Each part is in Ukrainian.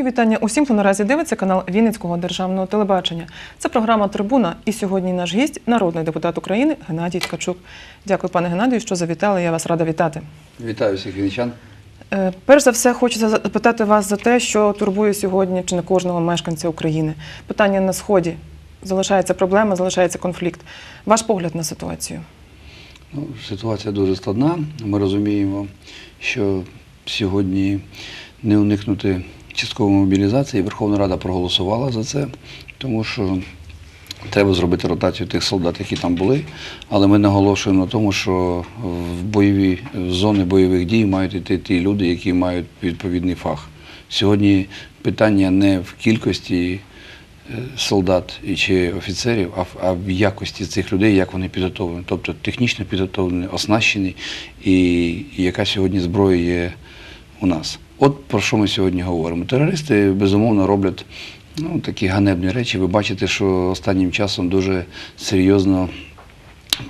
Мої вітання усім, хто наразі дивиться канал Вінницького державного телебачення. Це програма Трибуна. І сьогодні наш гість, народний депутат України Геннадій Ткачук. Дякую, пане Геннадію, що завітали. Я вас рада вітати. Вітаю всіх вінничан. Е, Перш за все, хочу запитати вас за те, що турбує сьогодні чи не кожного мешканця України. Питання на сході залишається проблема, залишається конфлікт. Ваш погляд на ситуацію. Ну, ситуація дуже складна. Ми розуміємо, що сьогодні не уникнути часткової мобілізації. Верховна Рада проголосувала за це, тому що треба зробити ротацію тих солдат, які там були. Але ми наголошуємо на тому, що в бойові в зони бойових дій мають йти ті люди, які мають відповідний фах. Сьогодні питання не в кількості е, солдат чи офіцерів, а в, якості цих людей, як вони підготовлені, тобто технічно підготовлені, оснащені, і яка сьогодні зброя є у нас. От про що ми сьогодні говоримо. Терористи безумовно роблять ну, такі ганебні речі. Ви бачите, що останнім часом дуже серйозно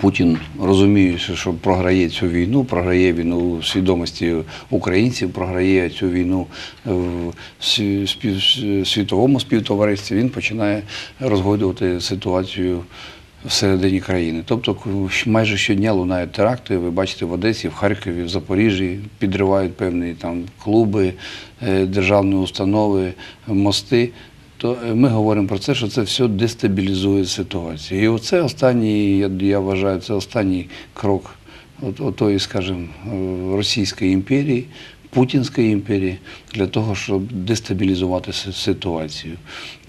Путін розуміє, що- програє цю війну, програє війну в свідомості українців, програє цю війну в сві- світовому співтоваристві. Він починає розгойдувати ситуацію всередині країни. Тобто майже щодня лунають теракти. Ви бачите в Одесі, в Харкові, в Запоріжжі підривають певні там клуби, е, державні установи, мости то е, ми говоримо про це, що це все дестабілізує ситуацію. І оце останній, я, я вважаю, це останній крок от, отої, скажімо, е, Російської імперії, Путінської імперії для того, щоб дестабілізувати ситуацію.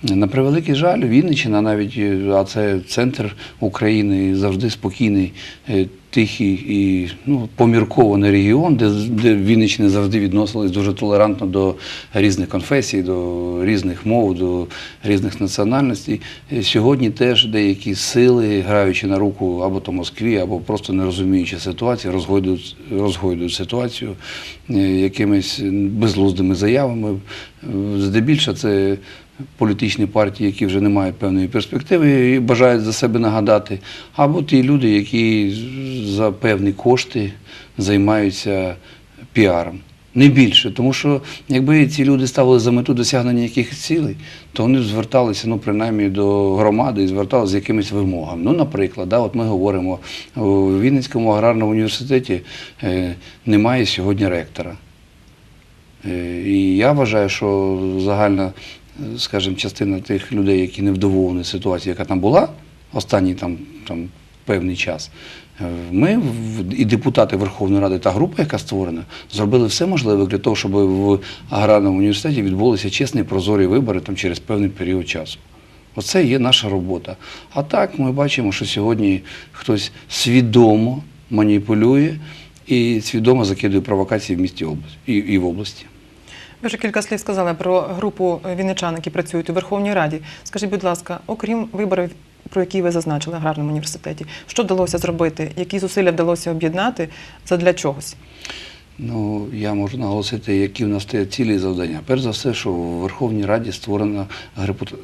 На превеликий жаль, Вінниччина навіть, е, а це центр України, завжди спокійний, е, тихий і ну, поміркований регіон, де, де Вінниччини завжди відносились дуже толерантно до різних конфесій, до різних мов, до різних національностей. Е, Сьогодні теж деякі сили, граючи на руку або то Москві, або просто не розуміючи ситуацію, розгойдують, розгойдують ситуацію якимись безглуздими заявами. Здебільшого це політичні партії, які вже не мають певної перспективи і бажають за себе нагадати, або ті люди, які за певні кошти займаються піаром. Не більше, тому що якби ці люди ставили за мету досягнення якихось цілей, то вони б зверталися, ну принаймні до громади і зверталися з якимись вимогами. Ну, наприклад, да, от ми говоримо у Вінницькому аграрному університеті е, немає сьогодні ректора. Е, І я вважаю, що загальна, скажімо, частина тих людей, які не вдоволені ситуацією, яка там була останній там, там певний час. е, Ми і депутати Верховної Ради та група, яка створена, зробили все можливе для того, щоб в аграрному університеті відбулися чесні прозорі вибори там через певний період часу. Оце є наша робота. А так ми бачимо, що сьогодні хтось свідомо маніпулює і свідомо закидує провокації в місті області і в області. Ви вже кілька слів сказали про групу вінничан, які працюють у Верховній Раді. Скажіть, будь ласка, окрім виборів, про які ви зазначили в аграрному університеті, що вдалося зробити? Які зусилля вдалося об'єднати задля чогось? Ну, я можу наголосити, які в нас стоять цілі завдання. Перш за все, що в Верховній Раді створена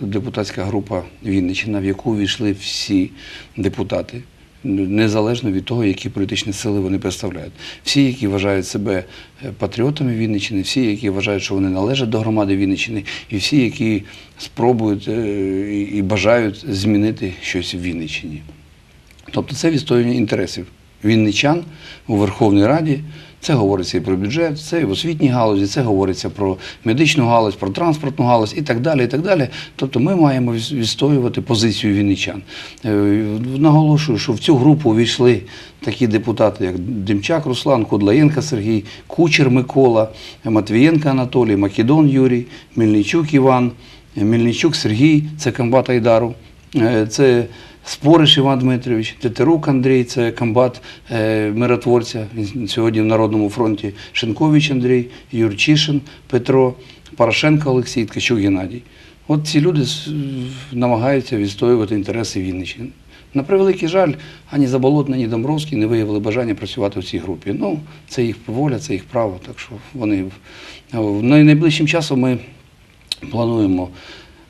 депутатська група Вінниччина, в яку війшли всі депутати, незалежно від того, які політичні сили вони представляють. Всі, які вважають себе е, патріотами Вінниччини, всі, які вважають, що вони належать до громади Вінниччини, і всі, які спробують е, і бажають змінити щось в Вінниччині. Тобто це відстоювання інтересів вінничан у Верховній Раді. Це говориться і про бюджет, це і в освітній галузі, це говориться про медичну галузь, про транспортну галузь і так далі. і так далі. Тобто ми маємо відстоювати позицію вінничан. Е, Наголошую, що в цю групу увійшли такі депутати, як Демчак Руслан, Кудлаєнка Сергій, Кучер Микола, Матвієнка Анатолій, Македон Юрій, Мельничук Іван, Мельничук Сергій, це комбат Айдару. Е, Це Спориш Іван Дмитрович, Тетерук Андрій, це комбат е, миротворця. Сьогодні в Народному фронті Шенкович Андрій, Юрчишин Петро, Порошенко Олексій, Ткачук Геннадій. От ці люди намагаються відстоювати інтереси Вінниччини. На превеликий жаль, ані Заболотний, ані Домбровський не виявили бажання працювати в цій групі. Ну, це їх воля, це їх право. Так що вони в- в найближчим часом ми плануємо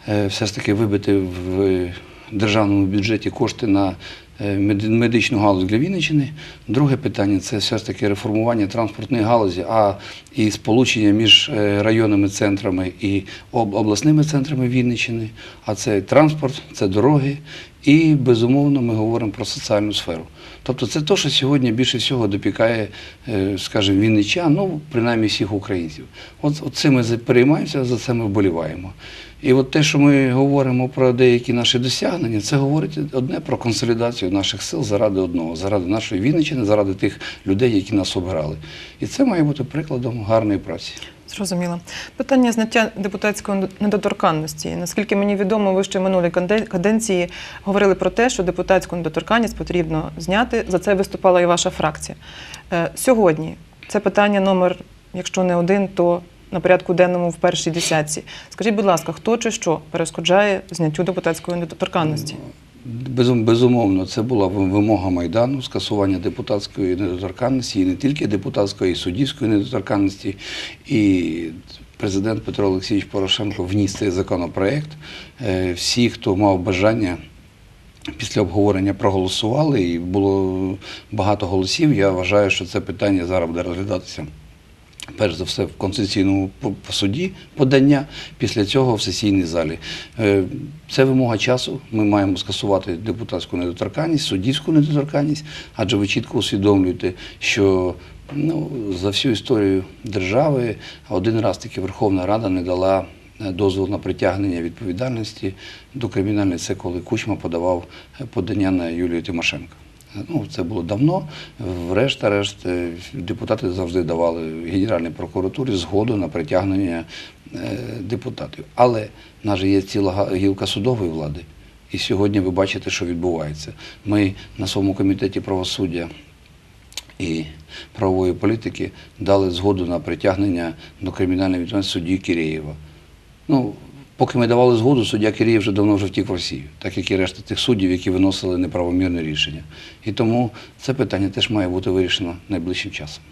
е, все ж таки вибити в державному бюджеті кошти на е, медичну галузь для Вінниччини. Друге питання це все ж таки реформування транспортної галузі, а і сполучення між е, районними центрами і обласними центрами Вінниччини. А це транспорт, це дороги. І безумовно ми говоримо про соціальну сферу. Тобто це те, що сьогодні більше всього допікає, е, скажімо, вінничан, ну принаймні всіх українців. От, от цим ми переймаємося, за це ми вболіваємо. І от те, що ми говоримо про деякі наші досягнення, це говорить одне про консолідацію наших сил заради одного, заради нашої Вінниччини, заради тих людей, які нас обирали. І це має бути прикладом гарної праці. Зрозуміло. Питання зняття депутатської недоторканності. Наскільки мені відомо, ви ще в минулій каденції говорили про те, що депутатську недоторканність потрібно зняти. За це виступала і ваша фракція. Е, Сьогодні це питання номер, якщо не один, то на порядку денному в першій десятці. Скажіть, будь ласка, хто чи що перешкоджає зняттю депутатської недоторканності? Безум- Безумовно, це була вимога Майдану, скасування депутатської недоторканності, і не тільки депутатської, і суддівської недоторканності. І президент Петро Олексійович Порошенко вніс цей законопроект. Е, Всі, хто мав бажання, після обговорення проголосували, і було багато голосів. Я вважаю, що це питання зараз буде розглядатися. Перш за все в конституційному суді подання, після цього в сесійній залі. Е, Це вимога часу. Ми маємо скасувати депутатську недоторканність, суддівську недоторканність, адже ви чітко усвідомлюєте, що ну, за всю історію держави один раз таки Верховна Рада не дала е, дозвіл на притягнення відповідальності до кримінальної. Це коли Кучма подавав е, подання на Юлію Тимошенко. Ну, це було давно. Врешті-решт, е, депутати завжди давали Генеральній прокуратурі згоду на притягнення е, депутатів. Але в нас же є ціла гілка судової влади. І сьогодні ви бачите, що відбувається. Ми на своєму комітеті правосуддя і правової політики дали згоду на притягнення до кримінальної відповідальності судді Кирєєва. Ну, поки ми давали згоду, суддя Кирєєв вже давно вже втік в Росію, так як і решта тих суддів, які виносили неправомірне рішення. І тому це питання теж має бути вирішено найближчим часом.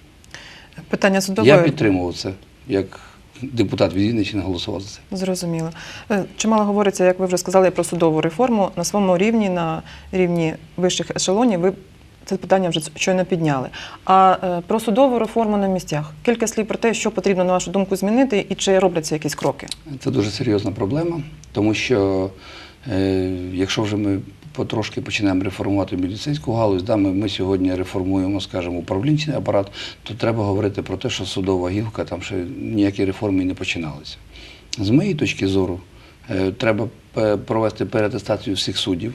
Питання судової Я підтримував це, як депутат від Вінниччини голосував за це. Зрозуміло. Е, Чимало говориться, як ви вже сказали, про судову реформу. На своєму рівні, на рівні вищих ешелонів, ви це питання вже щойно підняли. А е, про судову реформу на місцях. Кілька слів про те, що потрібно, на вашу думку, змінити і чи робляться якісь кроки. Це дуже серйозна проблема, тому що е, якщо вже ми потрошки починаємо реформувати медицинську галузь, да, ми, ми сьогодні реформуємо, скажімо, управлінчий апарат, то треба говорити про те, що судова гілка, там ще ніякі реформи не починалися. З моєї точки зору, е, треба провести переатестацію всіх суддів,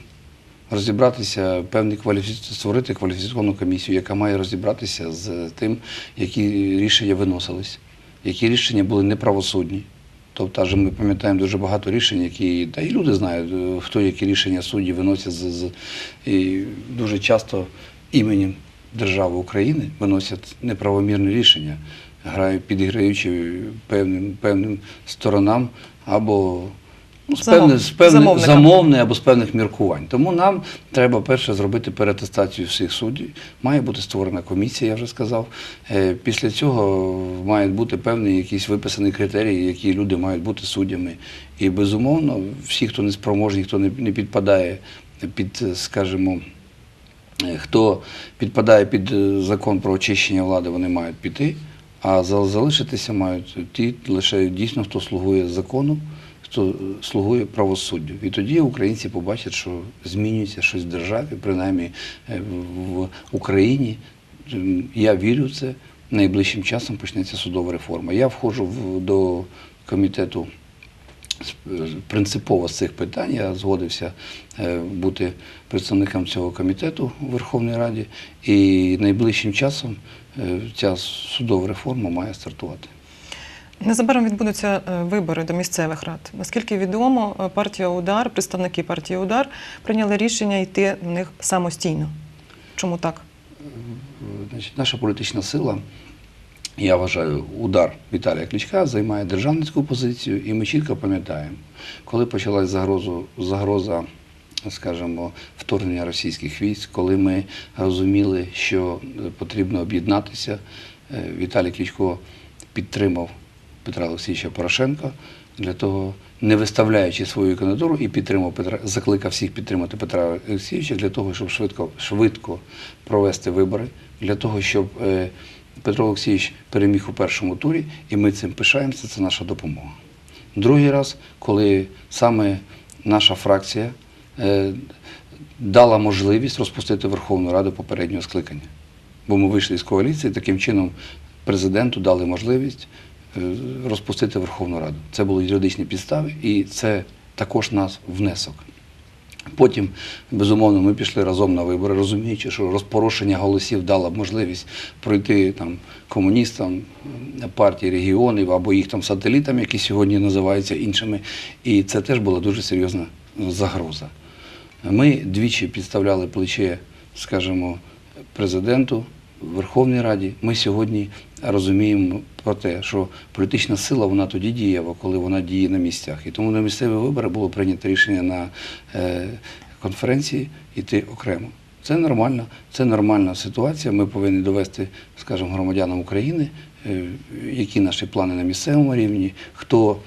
розібратися певні кваліфі... створити кваліфікаційну комісію, яка має розібратися з тим, які рішення виносились, які рішення були неправосудні. Тобто, адже ми пам'ятаємо дуже багато рішень, які, та і люди знають, е, хто які рішення судді виносять з, з і дуже часто іменем держави України виносять неправомірні рішення, грають, підіграючи певним, певним сторонам або з, певних, з певних замовних або з певних міркувань. Тому нам треба перше зробити переатестацію всіх суддів. Має бути створена комісія, я вже сказав. Е, Після цього мають бути певні якісь виписані критерії, які люди мають бути суддями. І безумовно, всі, хто не спроможний, хто не, підпадає під, скажімо, е, хто підпадає під е, закон про очищення влади, вони мають піти, а залишитися мають ті лише дійсно, хто слугує закону, хто слугує правосуддю. І тоді українці побачать, що змінюється щось в державі, принаймні е, в Україні. Я вірю в це. Найближчим часом почнеться судова реформа. Я входжу в, до комітету принципово з цих питань. Я згодився е, бути представником цього комітету у Верховній Раді, і найближчим часом е, ця судова реформа має стартувати. Незабаром відбудуться е, вибори до місцевих рад. Наскільки відомо, е, партія Удар, представники партії Удар прийняли рішення йти в них самостійно. Чому так? Наша політична сила, я вважаю, удар Віталія Кличка займає державницьку позицію, і ми чітко пам'ятаємо, коли почалась загроза, скажімо, вторгнення російських військ, коли ми розуміли, що е, потрібно об'єднатися, Віталій Кличко підтримав Петра Олексійовича Порошенка для того, не виставляючи свою кандидатуру і підтримав Петра, закликав всіх підтримати Петра Олексійовича для того, щоб швидко, швидко провести вибори, для того, щоб е, Петро Олексійович переміг у першому турі, і ми цим пишаємося, це наша допомога. Другий раз, коли саме наша фракція е, дала можливість розпустити Верховну Раду попереднього скликання. Бо ми вийшли з коаліції, таким чином президенту дали можливість розпустити Верховну Раду. Це були юридичні підстави, і це також нас внесок. Потім, безумовно, ми пішли разом на вибори, розуміючи, що розпорошення голосів дало б можливість пройти там комуністам партії регіонів або їх там сателітам, які сьогодні називаються іншими. І це теж була дуже серйозна загроза. Ми двічі підставляли плече, скажімо, президенту, Верховній Раді. Ми сьогодні розуміємо про те, що політична сила вона тоді дієва, коли вона діє на місцях. І тому на місцеві вибори було прийнято рішення на е, конференції йти окремо. Це нормально, це нормальна ситуація. Ми повинні довести, скажімо, громадянам України, е, які наші плани на місцевому рівні, хто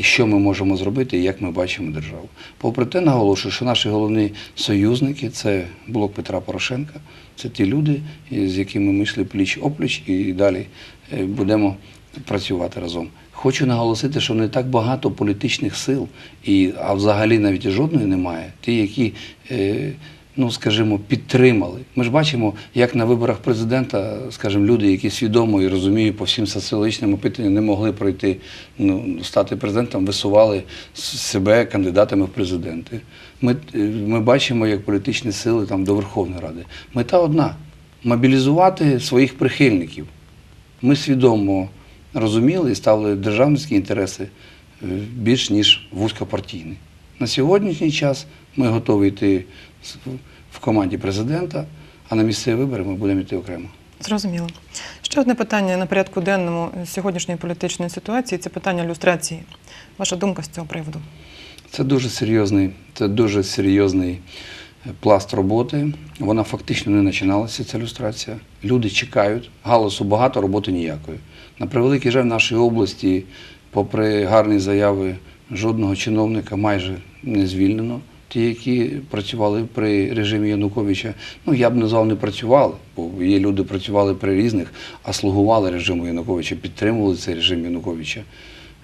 що ми можемо зробити і як ми бачимо державу. Попри те, наголошую, що наші головні союзники це блок Петра Порошенка, це ті люди, з якими ми йшли пліч опліч і далі е, будемо працювати разом. Хочу наголосити, що не так багато політичних сил, і, а взагалі навіть жодної немає. Ті, які, е, ну скажімо, підтримали. Ми ж бачимо, як на виборах президента, скажімо, люди, які свідомо і розуміють по всім соціологічним опитанням, не могли пройти, ну, стати президентом, висували себе кандидатами в президенти. Ми, е, ми бачимо, як політичні сили там до Верховної Ради. Мета одна мобілізувати своїх прихильників. Ми свідомо розуміли і ставили державницькі інтереси е, більш ніж вузькопартійні. На сьогоднішній час ми готові йти в команді президента, а на місцеві вибори ми будемо йти окремо. Зрозуміло. Ще одне питання на порядку денному сьогоднішньої політичної ситуації це питання люстрації. Ваша думка з цього приводу? Це дуже серйозний, це дуже серйозний е, пласт роботи. Вона фактично не починалася, ця люстрація. Люди чекають, галасу багато, роботи ніякої. На превеликий жаль, в нашій області, попри гарні заяви, жодного чиновника майже не звільнено. Ті, які працювали при режимі Януковича, ну я б назвав не працювали, бо є люди працювали при різних, а слугували режиму Януковича, підтримували цей режим Януковича.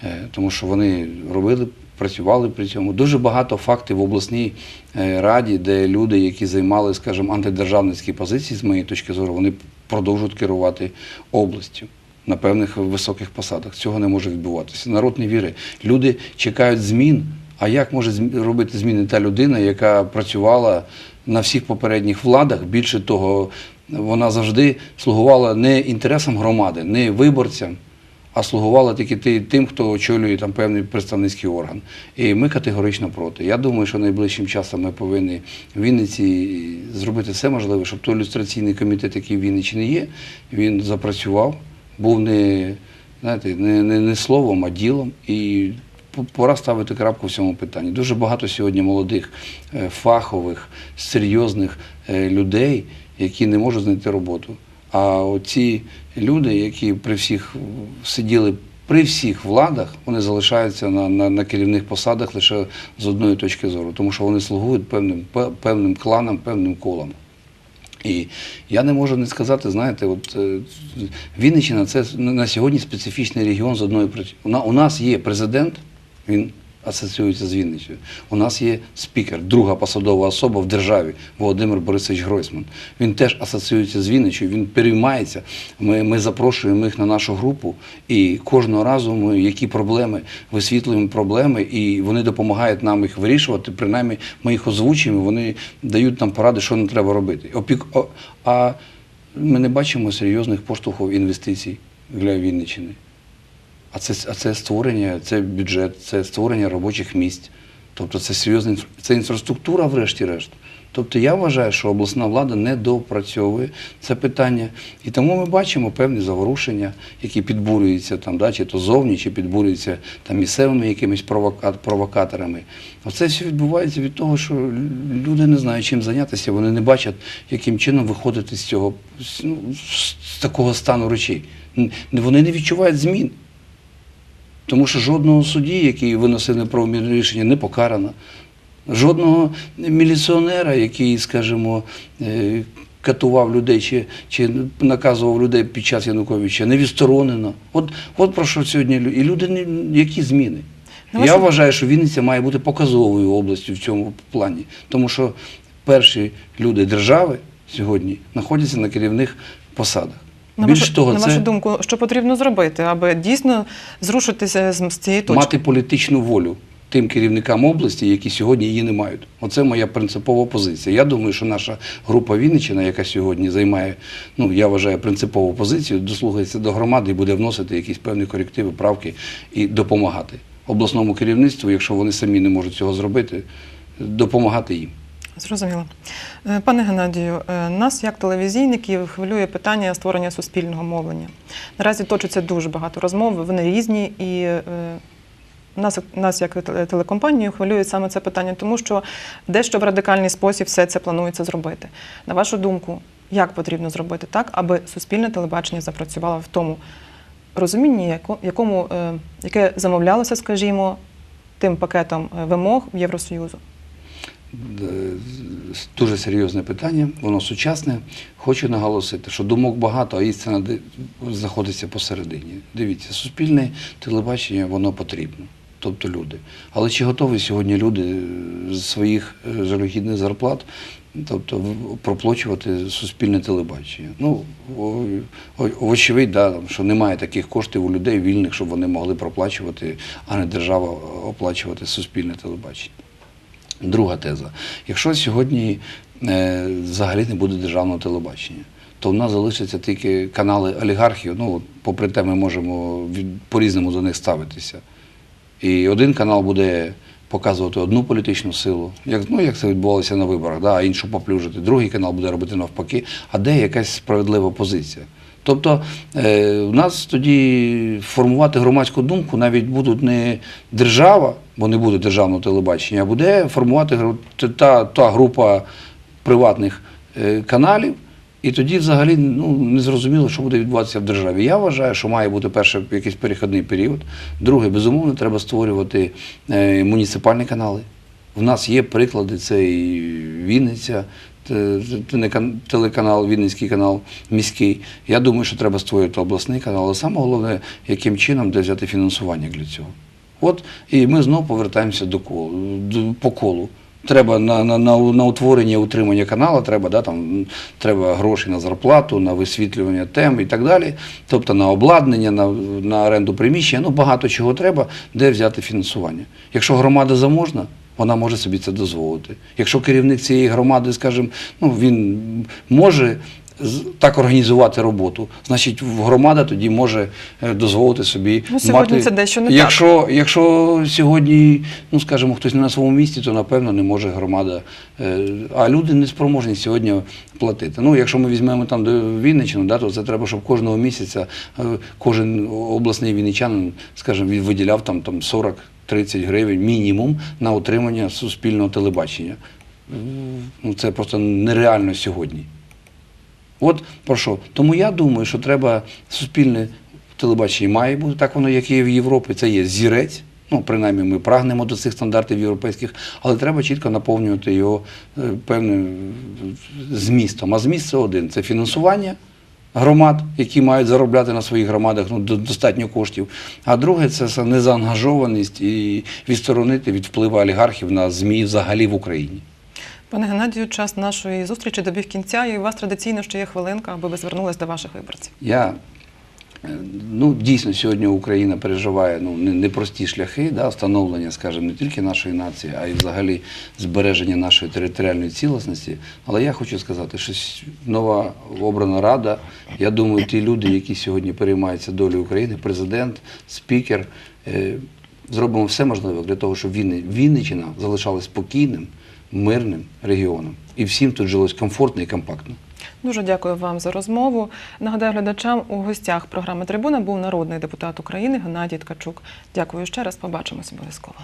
Е, тому що вони робили, працювали при цьому. Дуже багато фактів в обласній е, раді, де люди, які займали, скажімо, антидержавницькі позиції, з моєї точки зору, вони продовжують керувати областю. На певних високих посадах цього не може відбуватися. Народ не вірить. Люди чекають змін. А як може робити зміни та людина, яка працювала на всіх попередніх владах? Більше того, вона завжди слугувала не інтересам громади, не виборцям, а слугувала тільки тим, хто очолює там певний представницький орган. І ми категорично проти. Я думаю, що найближчим часом ми повинні в Вінниці зробити все можливе, щоб той ілюстраційний комітет, який в Вінниччині є, він запрацював, був не, знаєте, не, не, не словом, а ділом. І пора ставити крапку в цьому питанні. Дуже багато сьогодні молодих, е, фахових, серйозних е, людей, які не можуть знайти роботу. А оці люди, які при всіх сиділи при всіх владах, вони залишаються на, на, на керівних посадах лише з одної точки зору, тому що вони слугують певним, певним кланам, певним колам. І я не можу не сказати, знаєте, от е, Вінниччина це на сьогодні специфічний регіон з одної причини. У нас є президент, він асоціюється з Вінницею. У нас є спікер, друга посадова особа в державі Володимир Борисович Гройсман. Він теж асоціюється з Вінничею, він переймається. Ми, ми запрошуємо їх на нашу групу, і кожного разу ми які проблеми висвітлюємо проблеми, і вони допомагають нам їх вирішувати. Принаймні, ми їх озвучуємо, вони дають нам поради, що нам треба робити. Опік... А ми не бачимо серйозних поштовхів інвестицій для Вінниччини. А це, а це створення, це бюджет, це створення робочих місць. Тобто це серйозна це інфраструктура, врешті-решт. Тобто я вважаю, що обласна влада не допрацьовує це питання. І тому ми бачимо певні заворушення, які підбурюються там, да, чи то зовні, чи підбурюються там місцевими якимись провока- провокаторами. Оце все відбувається від того, що люди не знають, чим зайнятися, вони не бачать, яким чином виходити з цього ну, з такого стану речей. Вони не відчувають змін. Тому що жодного судді, який виносив неправомірне рішення, не покарано. Жодного міліціонера, який, скажімо, е, катував людей чи, чи наказував людей під час Януковича, не відсторонено. От, от про що сьогодні лю- і люди не які зміни. Ну, Я вважаю, що Вінниця має бути показовою областю в цьому плані, тому що перші люди держави сьогодні знаходяться на керівних посадах. На Більш вашу, того, на це вашу думку, що потрібно зробити, аби дійсно зрушитися з, цієї точки? мати політичну волю тим керівникам області, які сьогодні її не мають. Оце моя принципова позиція. Я думаю, що наша група Вінниччина, яка сьогодні займає, ну я вважаю, принципову позицію, дослухається до громади і буде вносити якісь певні корективи, правки і допомагати обласному керівництву, якщо вони самі не можуть цього зробити, допомагати їм. Зрозуміло. Е, Пане Геннадію, е, нас, як телевізійників, хвилює питання створення суспільного мовлення. Наразі точиться дуже багато розмов, вони різні, і е, нас, нас, як телекомпанію, хвилює саме це питання, тому що дещо в радикальний спосіб все це планується зробити. На вашу думку, як потрібно зробити так, аби суспільне телебачення запрацювало в тому розумінні, якому, яке замовлялося, скажімо, тим пакетом вимог Євросоюзу? Е, Дуже серйозне питання, воно сучасне. Хочу наголосити, що думок багато, а істина знаходиться посередині. Дивіться, суспільне телебачення воно потрібно, тобто люди. Але чи готові сьогодні люди е, з своїх е, жалюгідних зарплат, тобто проплачувати суспільне телебачення? Ну, очевидь, да, що немає таких коштів у людей вільних, щоб вони могли проплачувати, а не держава оплачувати суспільне телебачення. Друга теза. Якщо сьогодні е, взагалі не буде державного телебачення, то в нас залишаться тільки канали олігархів. Ну, попри те, ми можемо по-різному до них ставитися. І один канал буде показувати одну політичну силу, як, ну, як це відбувалося на виборах, да, а іншу поплюжити. Другий канал буде робити навпаки, а де якась справедлива позиція. Тобто е, у нас тоді формувати громадську думку навіть будуть не держава, бо не буде державного телебачення, а буде формувати та- та, група приватних е, каналів, і тоді взагалі ну, не зрозуміло, що буде відбуватися в державі. Я вважаю, що має бути перше якийсь перехідний період. Друге, безумовно, треба створювати е, муніципальні канали. В нас є приклади, це і Вінниця, телеканал, Вінницький канал міський. Я думаю, що треба створювати обласний канал, але саме головне, яким чином де взяти фінансування для цього. От і ми знову повертаємося до колу, по колу. Треба на, на, на, на утворення, утримання каналу, треба, да, там, треба гроші на зарплату, на висвітлювання тем і так далі. Тобто на обладнання, на, на оренду приміщення, ну багато чого треба, де взяти фінансування. Якщо громада заможна, вона може собі це дозволити. Якщо керівник цієї громади, скажімо, ну, він може так організувати роботу, значить громада тоді може е, дозволити собі Ну, сьогодні мати... це дещо не так. якщо, Якщо сьогодні, ну скажімо, хтось не на своєму місці, то напевно не може громада. е, А люди не спроможні сьогодні платити. Ну, якщо ми візьмемо там до Вінниччину, да, то це треба, щоб кожного місяця е, кожен обласний вінничанин, скажімо, виділяв там, там 40-30 гривень мінімум на утримання суспільного телебачення. Ну, це просто нереально сьогодні. От про що. Тому я думаю, що треба суспільне телебачення має бути, так воно, як є в Європі, це є зірець. Ну, принаймні, ми прагнемо до цих стандартів європейських, але треба чітко наповнювати його е, певним е, змістом. А зміст це один це фінансування громад, які мають заробляти на своїх громадах ну, до- достатньо коштів. А друге це незаангажованість і відсторонити від впливу олігархів на ЗМІ взагалі в Україні. Пане Геннадію, час нашої зустрічі добіг кінця, і у вас традиційно ще є хвилинка, аби ви звернулись до ваших виборців. Я ну дійсно сьогодні Україна переживає ну непрості шляхи да, становлення, скажімо, не тільки нашої нації, а й взагалі збереження нашої територіальної цілісності. Але я хочу сказати, що нова обрана рада. Я думаю, ті люди, які сьогодні переймаються долею України, президент, спікер. е, Зробимо все можливе для того, щоб Вінни- Вінниччина залишалась спокійним, мирним регіоном. І всім тут жилось комфортно і компактно. Дуже дякую вам за розмову. Нагадаю глядачам, у гостях програми Трибуна був народний депутат України Геннадій Ткачук. Дякую ще раз. Побачимось обов'язково.